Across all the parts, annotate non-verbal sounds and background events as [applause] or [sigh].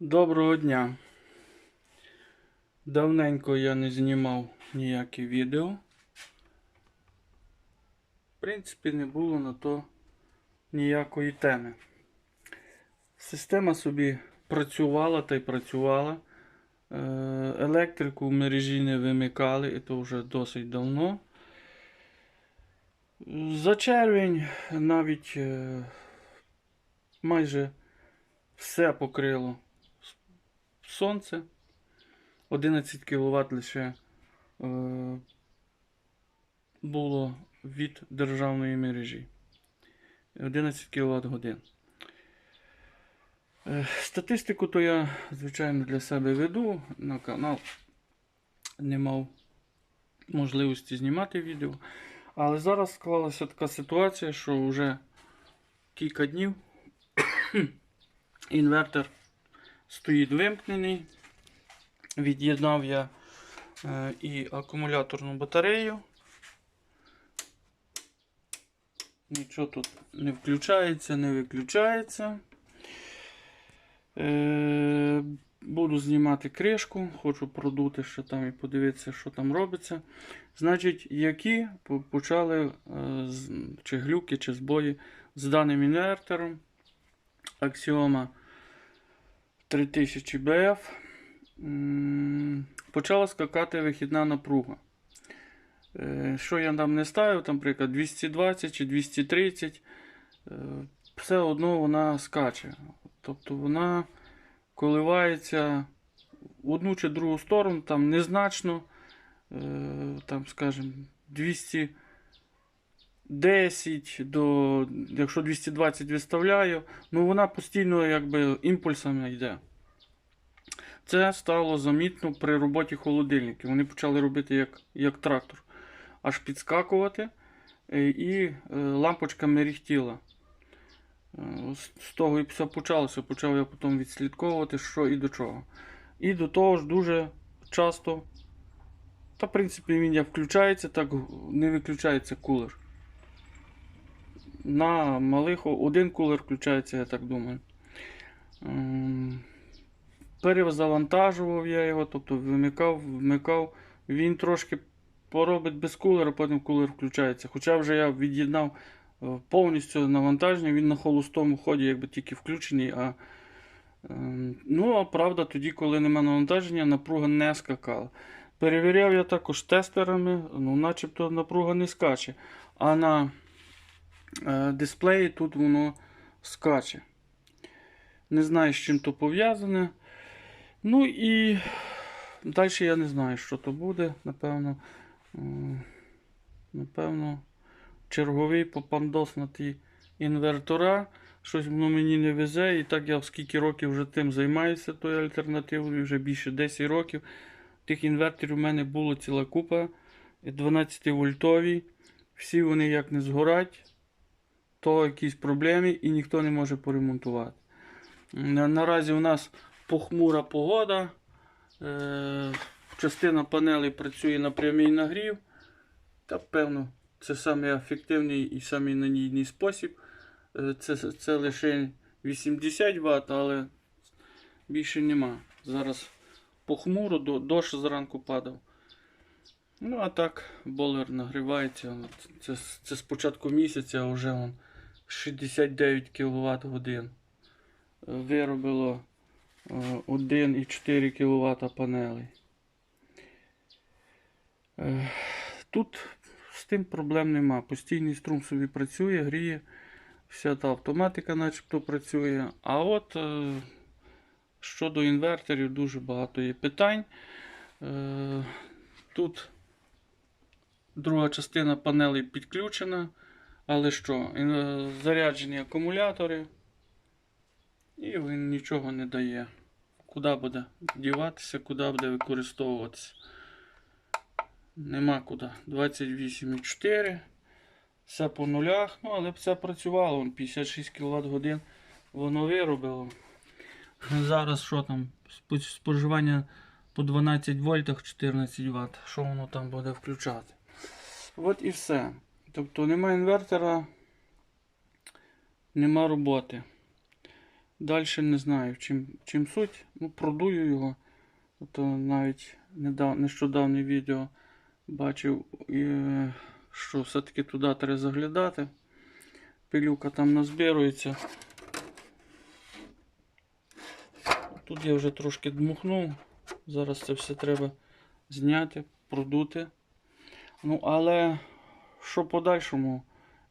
Доброго дня. Давненько я не знімав ніякі відео. В принципі, не було на то ніякої теми. Система собі працювала та й працювала. Е, Електрику в мережі не вимикали, і то вже досить давно. За червень навіть е, майже все покрило сонце. 11 кВт лише е, було від державної мережі. 11 кВт годин. Е, Статистику то я, звичайно, для себе веду на канал. Не мав можливості знімати відео. Але зараз склалася така ситуація, що вже кілька днів [coughs] інвертор стоїть вимкнений. Від'єднав я е, і акумуляторну батарею. Нічого тут не включається, не виключається. Е, буду знімати кришку, хочу продути ще там і подивитися, що там робиться. Значить, які почали е, чи глюки, чи збої з даним інвертором. Аксіома 3000 BF. Почала скакати вихідна напруга. Е, Що я там не ставив, наприклад, 220 чи 230, е, все одно вона скаче. Тобто вона коливається в одну чи другу сторону, там незначно, е, там, скажімо, 210 до, якщо 220 виставляю, ну вона постійно якби імпульсами йде. Це стало замітно при роботі холодильників. Вони почали робити як, як трактор, аж підскакувати, е, і е, лампочка мерехтіла. Е, з того і все почалося. Почав я потім відслідковувати, що і до чого. І до того ж дуже часто, та в принципі він як включається, так не виключається кулер. На малих один кулер включається, я так думаю. Ем, Перезавантажував я його, тобто вимикав, вмикав. Він трошки поробить без кулера, потім кулер включається. Хоча вже я від'єднав е, повністю навантаження, він на холостому ході, якби тільки включений. А, ем, ну, а правда, тоді, коли нема навантаження, напруга не скакала. Перевіряв я також тестерами, ну, начебто напруга не скаче. А на дисплеї тут воно скаче. Не знаю, з чим то пов'язане. Ну і далі я не знаю, що то буде. Напевно, напевно, черговий попандос на ті інвертора. Щось воно мені не везе. І так я скільки років вже тим займаюся, тою альтернативою, вже більше 10 років. Тих інверторів у мене було ціла купа. 12 вольтові. Всі вони як не згорать, то якісь проблеми і ніхто не може поремонтувати. Наразі у нас похмура погода. Е, частина панелей працює на прямий нагрів. Та певно, це самий і самий спосіб. Е, це, це лише 80 Вт, але більше нема. Зараз похмуро, дощ зранку падав. Ну, а так, болер нагрівається. Це, це з початку місяця вже он 69 кВт годин. Виробило е, 1,4 кВт панелей. Е, Тут з тим проблем нема. Постійний струм собі працює, гріє. Вся та автоматика начебто працює. А от е, щодо інверторів дуже багато є питань. Е, Тут друга частина панелей підключена. Але що, е, заряджені акумулятори. І він нічого не дає. Куди буде діватися, куди буде використовуватися. Нема куди. 28,4. Все по нулях. Ну, але все працювало. 56 кВт годин воно виробило. Зараз що там? Споживання по 12 вольтах 14 Вт. Що воно там буде включати? От і все. Тобто нема інвертора, нема роботи. Далі не знаю, чим, чим суть. Ну, продую його. То навіть недав, нещодавнє відео бачив, е, що все-таки туди треба заглядати. Пилюка там назбирується. Тут я вже трошки дмухнув. Зараз це все треба зняти, продути. Ну, але що подальшому,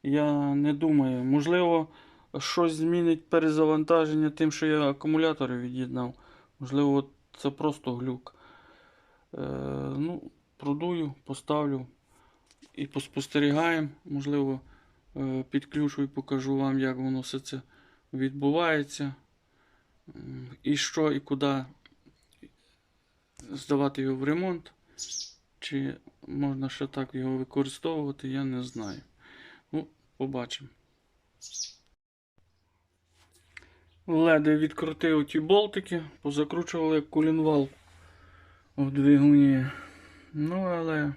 я не думаю. Можливо, щось змінить перезавантаження тим, що я акумулятори від'єднав. Можливо, це просто глюк. Е, ну, продую, поставлю і поспостерігаємо. Можливо, е, підключу і покажу вам, як воно все це відбувається. І що, і куди здавати його в ремонт. Чи можна ще так його використовувати, я не знаю. Ну, побачимо. Леди відкрутив ті болтики, позакручували кулінвал в двигуні. Ну, але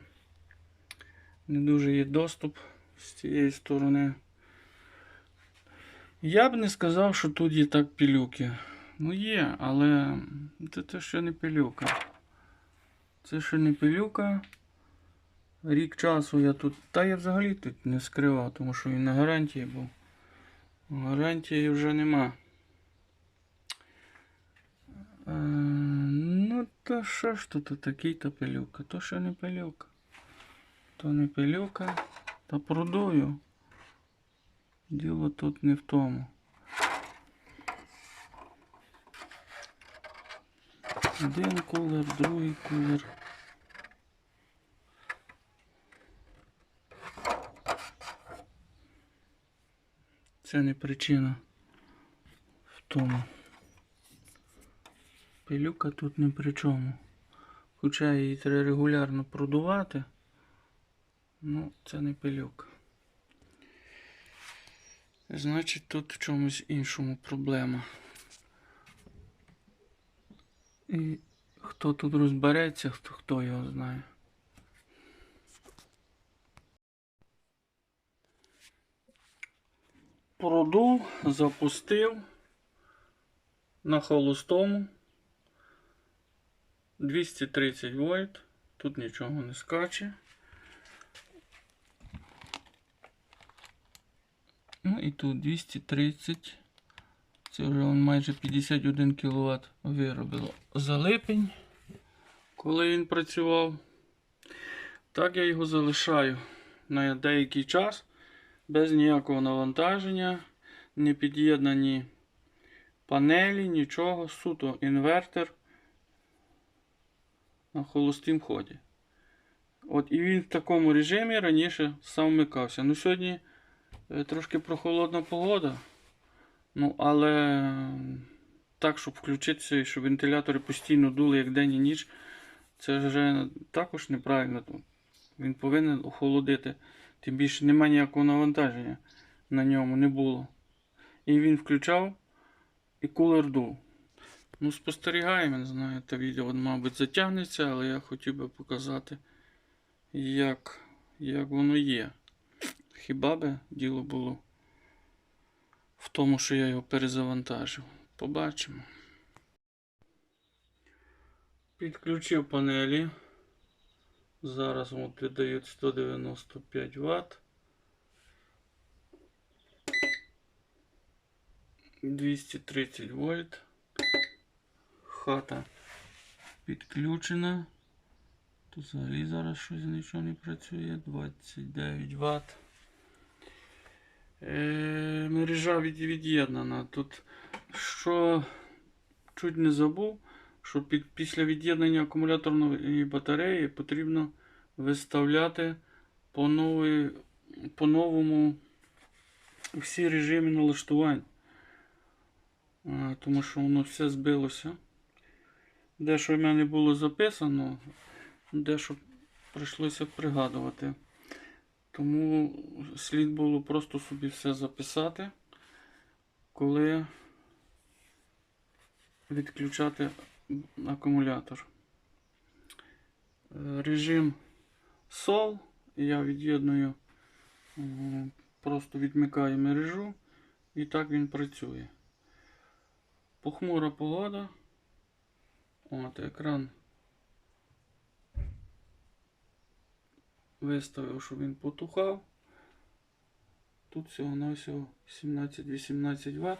не дуже є доступ з цієї сторони. Я б не сказав, що тут є так пилюки. Ну є, але це, це ще не пилюка. Це ще не пилюка. Рік часу я тут. Та я взагалі тут не скривав, тому що він на гарантії був. Гарантії вже нема. Е, ну, то що ж тут такий то пилюка? То ще не пилюка. То не пилюка, та продую. Діло тут не в тому. Один кулер, другий кулер. Це не причина в тому. Пилюка тут не при чому. Хоча її треба регулярно продувати. Ну, це не пилюка. Значить, тут в чомусь іншому проблема. І хто тут розбереться, хто, хто його знає. Продув, запустив на холостому 230 вольт. Тут нічого не скаче. Ну і тут 230. Це вже он майже 51 кВт виробило за липень, коли він працював. Так я його залишаю на деякий час без ніякого навантаження, не під'єднані панелі, нічого, суто інвертор на холостім ході. От і він в такому режимі раніше сам вмикався. Ну сьогодні е, трошки прохолодна погода. Ну, але так, щоб включитися і щоб вентилятори постійно дули як день і ніч, це вже також неправильно. Він повинен охолодити. Тим більше немає ніякого навантаження на ньому не було. І він включав і кулер дув. Ну, спостерігаємо, не знаю, те відео, мабуть, затягнеться, але я хотів би показати, як, як воно є. Хіба би діло було в тому, що я його перезавантажив. Побачимо. Підключив панелі. Зараз от віддають 195 Вт. 230 вольт. Хата підключена. Тут взагалі зараз щось нічого не працює. 29 Вт. Е, мережа від'єднана. Тут що чуть не забув, що під, після від'єднання акумуляторної батареї потрібно виставляти по, новій, по новому всі режими налаштувань. Тому що воно все збилося. Дещо в мене було записано, дещо прийшлося пригадувати. Тому слід було просто собі все записати, коли відключати акумулятор. Е, Режим SOL я від'єдную, просто відмикаю мережу і так він працює. Похмура погода. От, екран виставив, щоб він потухав. Тут всього на всього 17-18 Вт.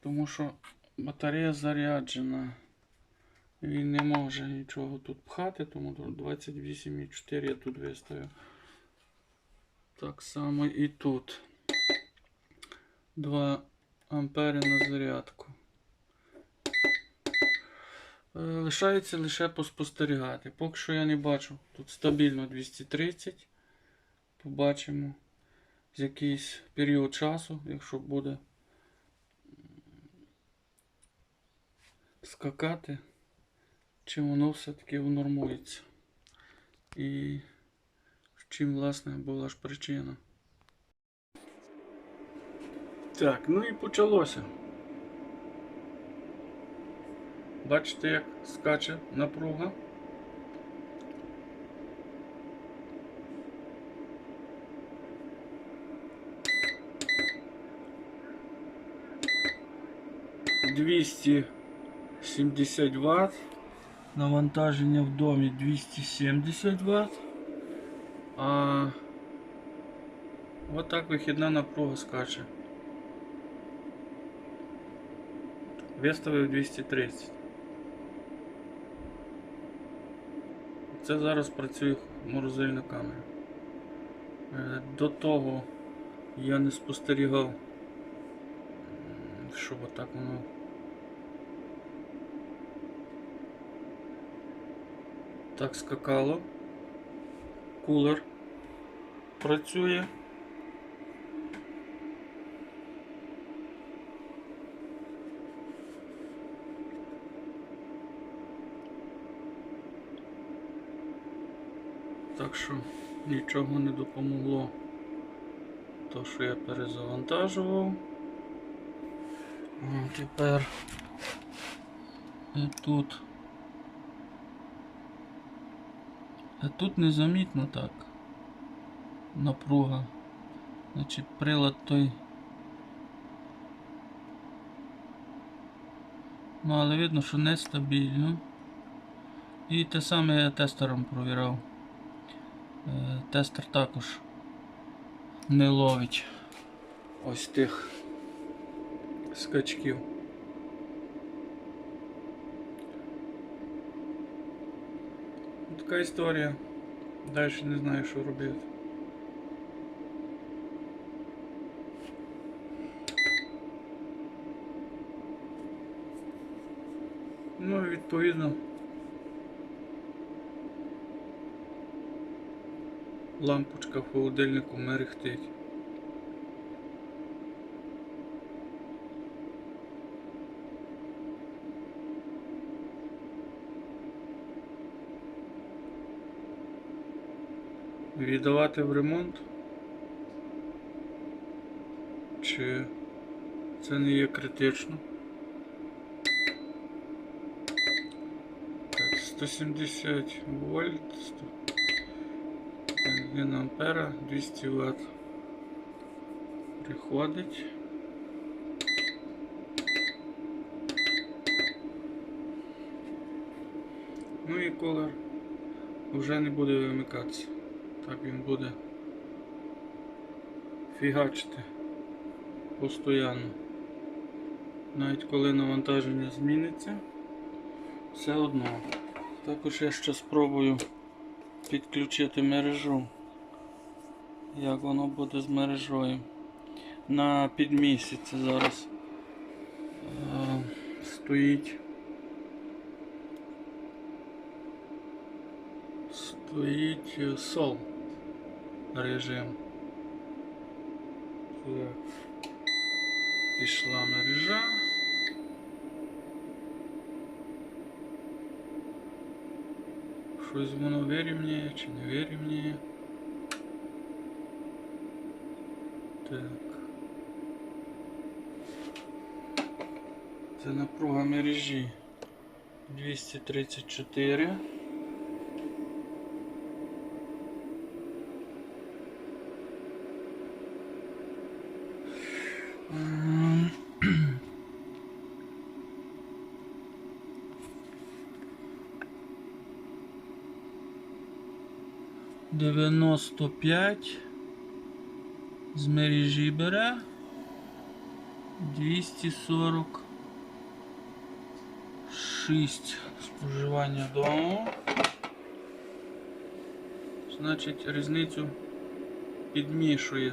Тому що батарея заряджена. Він не може нічого тут пхати, тому 28,4 я тут виставив. Так само і тут. 2 ампери на зарядку. Е, Лишається лише поспостерігати. Поки що я не бачу. Тут стабільно 230. Побачимо з якийсь період часу, якщо буде скакати, чи воно все-таки внормується. І чим, власне, була ж причина. Так, ну і почалося. Бачите, як скаче напруга. Двісті сімдесят Вт. Навантаження в домі 270 Вт. А отак вихідна напруга скаче. Виставив 230. Це зараз працює морозильна камера. Е, До того я не спостерігав, щоб отак воно. Так скакало. Кулер працює. Так що нічого не допомогло. То, що я перезавантажував. А тепер і тут. А тут незамітно так. Напруга. Значить прилад той. Ну, але видно, що нестабільно. І те саме я тестером провіряв. Е, Тестер також не ловить ось тих скачків. Така історія. Далі не знаю, що робити. Ну відповідно. Лампочка в холодильнику мерехтить. Віддавати в ремонт? Чи це не є критично? Так, 170 вольт. 100. 1 ампера 200 Вт приходить. Ну і колер вже не буде вимикатися. Так він буде фігачити постійно. Навіть коли навантаження зміниться, все одно. Також я ще спробую підключити мережу. Як воно буде з мережою. На підмісяці зараз е, стоїть. Стоїть е, сол режим. Так. Пішла мережа. Щось воно вирівнює чи не вирівнює. Так. Це напруга мережі 234. 95 з мережі бере 246 споживання дому. Значить, різницю підмішує.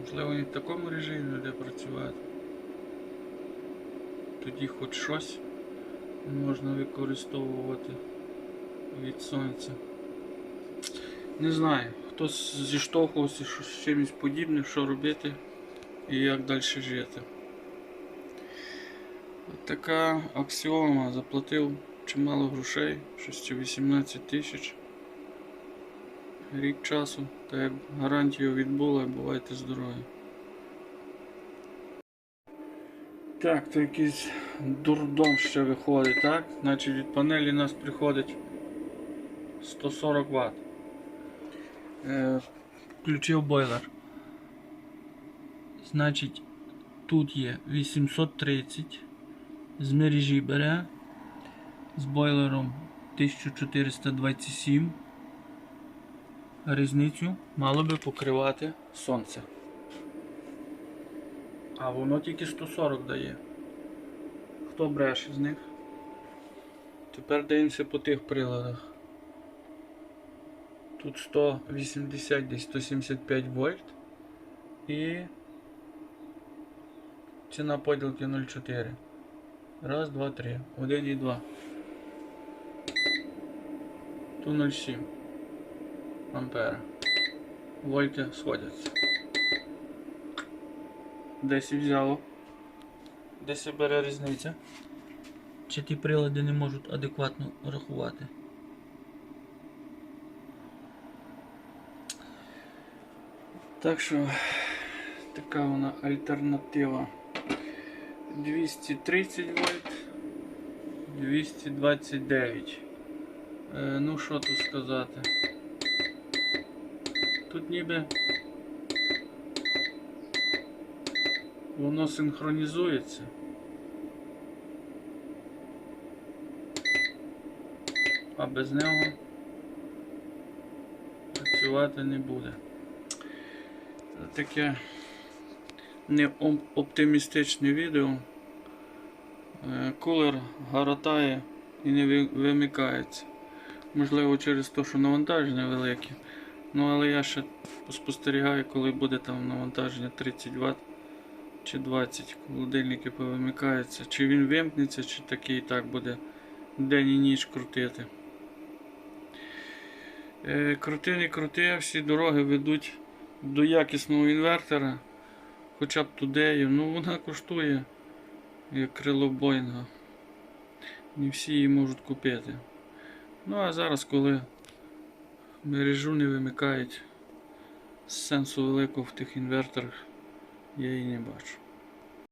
Можливо, і в такому режимі буде працювати. Тоді хоч щось можна використовувати від сонця. Не знаю, хтось зіштовхувався з чимось подібним, що робити і як далі жити. От така аксіома заплатив чимало грошей, щось 18 тисяч. Рік часу, та як гарантію відбула, бувайте здорові. Так, то якийсь дурдом ще виходить, так? Значить від панелі у нас приходить 140 Вт. Е, включив бойлер. Значить, тут є 830 з мережі бере з бойлером 1427. Різницю мало би покривати сонце. А воно тільки 140 дає. Хто бреше з них? Тепер дивимося по тих приладах. Тут 180 десь 175 вольт і ціна поділки 0,4. Раз, два, три. Один і два. Тут 0,7 ампера. Вольти сходяться. Десь і взяло. Десь і бере різниця. Чи ті прилади не можуть адекватно рахувати? Так що така вона альтернатива. 230 вольт, 229. Е, ну що тут сказати? Тут ніби воно синхронізується. А без нього працювати не буде. Таке не оптимістичне відео. Е, Кулер гаротає і не вимикається. Можливо, через те, що навантаження велике. Ну, але я ще спостерігаю, коли буде там навантаження 30 Вт чи 20, холодильники повимикаються. Чи він вимкнеться, чи такий і так буде день і ніч крутити. Е, крути, не крути, всі дороги ведуть до якісного інвертора, хоча б туди. Ну, вона коштує як крило Боїнга. Не всі її можуть купити. Ну а зараз, коли мережу не вимикають, сенсу великого в тих інверторах я її не бачу.